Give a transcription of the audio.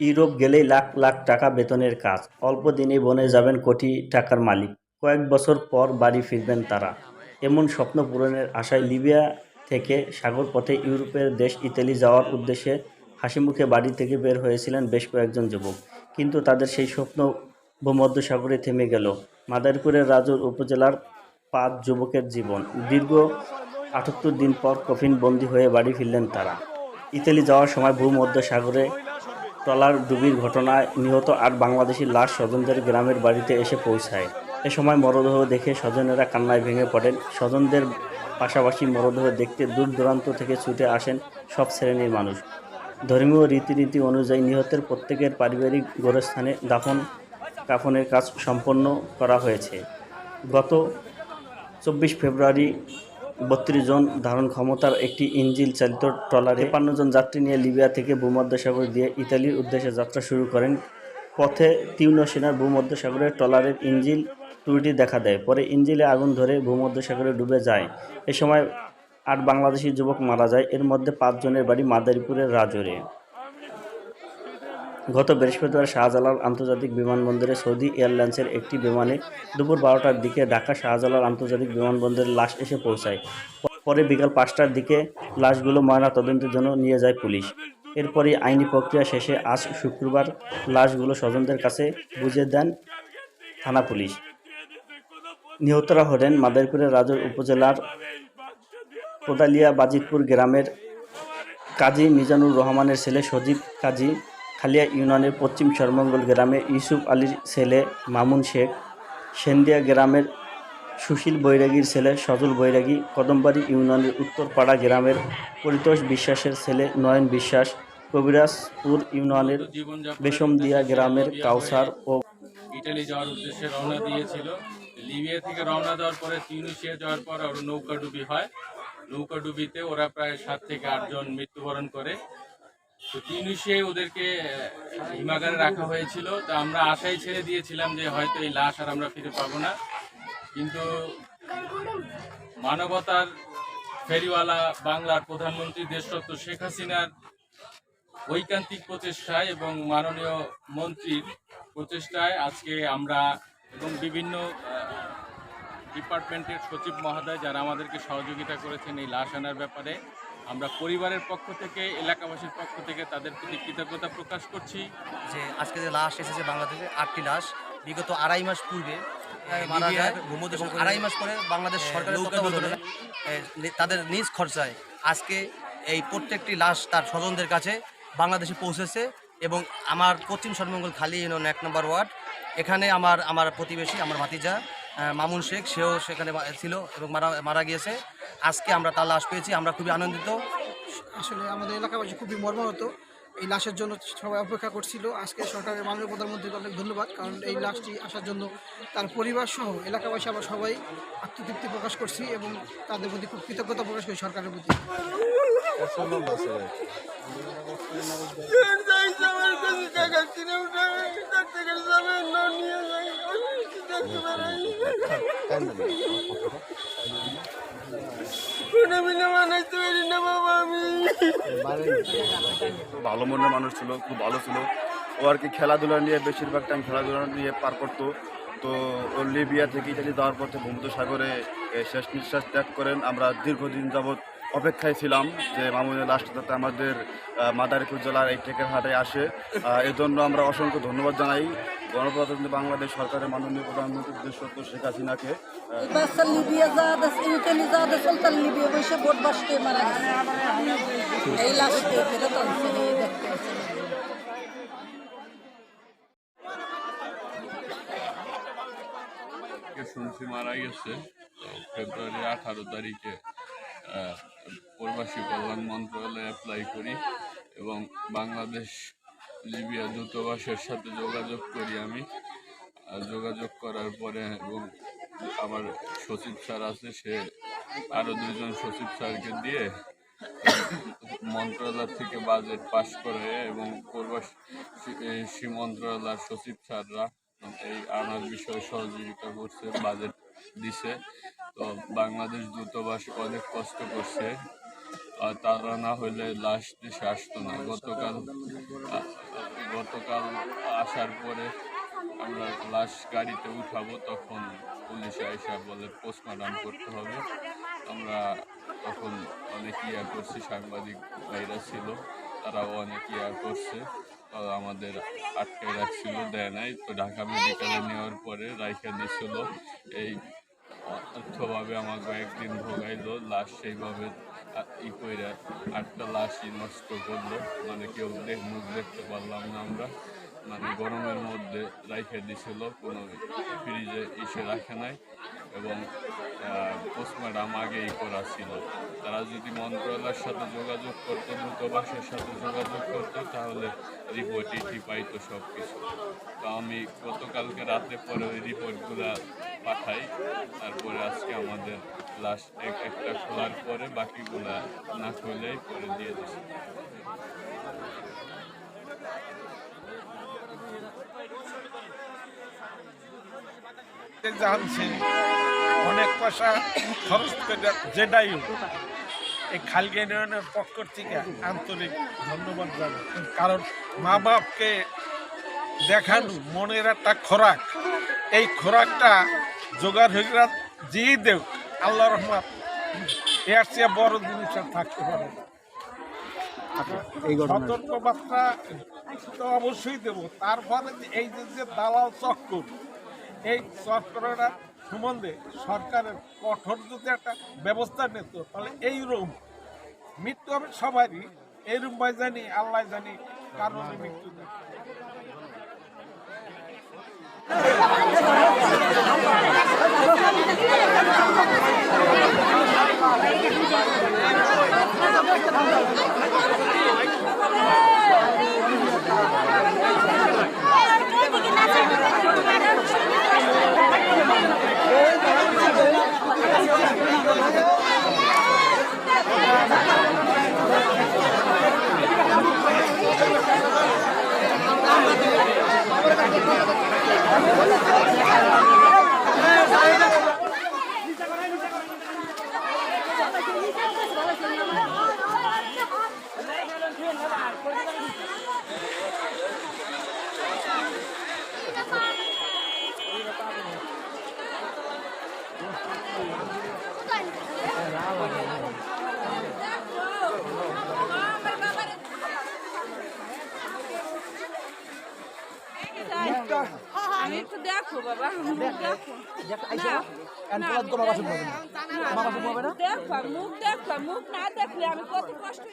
Europe গেলেই লাখ লাখ টাকা বেতনের কাজ। অল্প দিনেই বনে যাবেন কোটি টাকার মালিক। কয়েক বছর পর বাড়ি ফিরবেন তারা। এমন স্বপ্ন পূরণের আশায় লিবিয়া থেকে সাগর পথে ইউরোপের দেশ ইতালি যাওয়ার উদ্দেশ্যে হাসিমুখে বাড়ি থেকে বের হয়েছিলেন বেশ কয়েকজন যুবক। কিন্তু তাদের সেই স্বপ্ন ভূমধ্যসাগরে থেমে গেল। মাদারীপুরের রাজুর উপজেলার পাঁচ যুবকের জীবন। দীর্ঘ আটাত্তর দিন পর কফিন বন্দী হয়ে বাড়ি ফিরলেন তারা। ইতালি যাওয়ার সময় ভূমধ্যসাগরে ট্রলার ডুবির ঘটনায় নিহত আট বাংলাদেশি লাশ স্বজনদের গ্রামের বাড়িতে এসে পৌঁছায়। এ সময় মরদেহ দেখে স্বজনেরা কান্নায় ভেঙে পড়েন। স্বজনদের পাশাপাশি মরদেহ দেখতে দূর দূরান্ত থেকে ছুটে আসেন সব শ্রেণির মানুষ। ধর্মীয় রীতিনীতি অনুযায়ী নিহতের প্রত্যেকের পারিবারিক গোরস্থানে দাফন, কাফনের কাজ সম্পন্ন করা হয়েছে। গত চব্বিশ ফেব্রুয়ারি বত্রিশ জন ধারণ ক্ষমতার একটি ইঞ্জিল চালিত ট্রলারে পান্ন জন যাত্রী নিয়ে লিবিয়া থেকে ভূমধ্যসাগর দিয়ে ইতালির উদ্দেশ্যে যাত্রা শুরু করেন। পথে তীব্র সেনার ভূমধ্যসাগরের ট্রলারের ইঞ্জিল ত্রুটি দেখা দেয়। পরে ইঞ্জিলে আগুন ধরে ভূমধ্যসাগরে ডুবে যায়। এ সময় আট বাংলাদেশি যুবক মারা যায়। এর মধ্যে পাঁচজনের বাড়ি মাদারীপুরের রাজরে। গত বৃহস্পতিবার শাহজালাল আন্তর্জাতিক বিমানবন্দরে সৌদি এয়ারলাইন্সের একটি বিমানে দুপুর বারোটার দিকে ঢাকা শাহজালাল আন্তর্জাতিক বিমানবন্দরে লাশ এসে পৌঁছায়। পরে বিকাল পাঁচটার দিকে লাশগুলো ময়না তদন্তের জন্য নিয়ে যায় পুলিশ। এরপরই আইনি প্রক্রিয়া শেষে আজ শুক্রবার লাশগুলো স্বজনদের কাছে বুঝে দেন থানা পুলিশ। নিহতরা হলেন মাদারীপুরের রাজর উপজেলার কোদালিয়া বাজিতপুর গ্রামের কাজী মিজানুর রহমানের ছেলে সজীব কাজী খালিয়া ইউনিয়নের পশ্চিম সরমঙ্গল গ্রামে ইউসুফ আলীর ছেলে মামুন শেখ, সেন্দিয়া গ্রামের সুশীল বৈরাগীর ছেলে সজল বৈরাগী, কদমবাড়ি ইউনিয়নের উত্তরপাড়া গ্রামের পরিতোষ বিশ্বাসের ছেলে নয়ন বিশ্বাস, কবিরাজপুর ইউনিয়নের বেশমদিয়া গ্রামের কাউসার ও ইটালি যাওয়ার উদ্দেশ্যে রওনা দিয়েছিল। লিবিয়া থেকে রওনা দেওয়ার পরে তিউনিসিয়া যাওয়ার পর আরও নৌকা ডুবি হয়। নৌকা ডুবিতে ওরা প্রায় সাত থেকে আটজন মৃত্যুবরণ করে। তো তিউনিসিয়ায় ওদেরকে হিমাগারে রাখা হয়েছিল। তা আমরা আশাই ছেড়ে দিয়েছিলাম যে হয়তো এই লাশ আর আমরা ফিরে পাবো না। কিন্তু মানবতার ফেরিওয়ালা বাংলার প্রধানমন্ত্রী দেশরত্ন শেখ হাসিনার ঐকান্তিক প্রচেষ্টায় এবং মাননীয় মন্ত্রীর প্রচেষ্টায় আজকে আমরা এবং বিভিন্ন ডিপার্টমেন্টের সচিব মহোদয় যারা আমাদেরকে সহযোগিতা করেছেন এই লাশ আনার ব্যাপারে আমরা পরিবারের পক্ষ থেকে এলাকাবাসীর পক্ষ থেকে তাদের প্রতি কৃতজ্ঞতা প্রকাশ করছি। যে আজকে যে লাশ এসেছে বাংলাদেশে আটটি লাশ বিগত আড়াই মাস পূর্বে মারা যায়। আড়াই মাস পরে বাংলাদেশ সরকারের তাদের নিজ খরচায় আজকে এই প্রত্যেকটি লাশ তার স্বজনদের কাছে বাংলাদেশে পৌঁছেছে এবং আমার পশ্চিম সর্বমঙ্গল খালি ইউনিয়ন এক নম্বর ওয়ার্ড। এখানে আমার আমার প্রতিবেশী আমার ভাতিজা মামুন শেখ সেও সেখানে ছিল এবং মারা মারা গিয়েছে আজকে আমরা তার লাশ পেয়েছি আমরা খুবই আনন্দিত আসলে আমাদের এলাকাবাসী খুবই মর্মাহত এই লাশের জন্য সবাই অপেক্ষা করছিল আজকে সরকারের মাননীয় প্রধানমন্ত্রীকে অনেক ধন্যবাদ কারণ এই লাশটি আসার জন্য তার পরিবার সহ এলাকাবাসী আমরা সবাই আত্মতৃপ্তি প্রকাশ করছি এবং তাদের প্রতি খুব কৃতজ্ঞতা প্রকাশ করি সরকারের প্রতি ভালো মনের মানুষ ছিল, খুব ভালো ছিল। ও আর কি খেলাধুলা নিয়ে বেশিরভাগ টাইম খেলাধুলা নিয়ে পার করতো। তো লিবিয়া থেকে ইটালি যাওয়ার পথে ভূমধ্য সাগরে শেষ নিঃশ্বাস ত্যাগ করেন। আমরা দীর্ঘদিন যাবৎ অপেক্ষায় ছিলাম যে মামুনের লাস্ট যাতে আমাদের মাদারীপুর জেলার এই টেকের হাটে আসে। এজন্য আমরা অসংখ্য ধন্যবাদ জানাই গণপ্রজাতন্ত্রী বাংলাদেশ সরকারের মাননীয় প্রধানমন্ত্রী উদ্দেশ্য শেখ হাসিনাকে। শুনছি মারা গেছে। ফেব্রুয়ারি আঠারো তারিখে প্রবাসী কল্যাণ মন্ত্রণালয়ে অ্যাপ্লাই করি এবং বাংলাদেশ লিবিয়া দূতাবাসের সাথে যোগাযোগ করি আমি। যোগাযোগ করার পরে এবং আমার সচিব স্যার আছে, সে আরও দুজন সচিব স্যারকে দিয়ে মন্ত্রণালয় থেকে বাজেট পাশ করে এবং প্রবাসী মন্ত্রণালয়ের সচিব স্যাররা এই আনার বিষয়ে সহযোগিতা করছে বাজেট দিছে। তো বাংলাদেশ দূতাবাস অনেক কষ্ট করছে, আর তারা না হলে লাশ দেশে আসতো না। গতকাল গতকাল আসার পরে আমরা লাশ গাড়িতে উঠাবো, তখন পুলিশ আইসা বলে পোস্টমর্টম করতে হবে। আমরা তখন অনেক ইয়া করছি, সাংবাদিক ভাইরা ছিল, তারাও অনেক ইয়া করছে আমাদের আটকে রাখছিল, দেয় নাই। তো ঢাকা মেডিকেলে নেওয়ার পরে রাইখা দিছিল এই অর্থভাবে আমাকে একদিন ভোগাইলো, লাশ সেইভাবে ই করে আটটা লাশই নষ্ট করল। মানে কেউ দেখ মুখ দেখতে পারলাম না আমরা। মানে গরমের মধ্যে রাইখে দিছিল, কোনো ফ্রিজে এসে রাখে নাই এবং পোস্টমর্টম আগেই করা ছিল। তারা যদি মন্ত্রণালয়ের সাথে যোগাযোগ করতো দূতাবাসের সাথে যোগাযোগ করতো, তাহলে রিপোর্ট ইটি পাইতো সব কিছু তো আমি গতকালকে রাতে পরে ওই রিপোর্টগুলো পাঠাই, তারপরে আজকে আমাদের লাস্ট এক একটা খোলার পরে বাকিগুলা না খুলেই পরে দিয়ে দিচ্ছি জানছি অনেক পয়সা খরচ করে যেটাই হোক, এই খালকে ইউনিয়নের পক্ষ থেকে আন্তরিক ধন্যবাদ জানাই কারণ মা বাপকে দেখানো মনের একটা খোরাক এই খোরাকটা জোগাড় হয়ে গেলে যেই দেও আল্লাহ রহমান এর চেয়ে বড় জিনিস আর থাকতে পারে। সতর্কবার্তা তো অবশ্যই দেব তারপরে এই যে যে দালাল চক্কর এই চক্রটা সম্বন্ধে সরকারের কঠোর যদি একটা ব্যবস্থা নিত, তাহলে এই রুম, মৃত্যু হবে সবারই। এই রুম ভাই জানি, আল্লাহ জানি কারণে মৃত্যু দেয় Oh! আমি একটু দেখো বাবা। দেখো না, না, দেখো মুখ দেখো মুখ না দেখলে আমি কত কষ্ট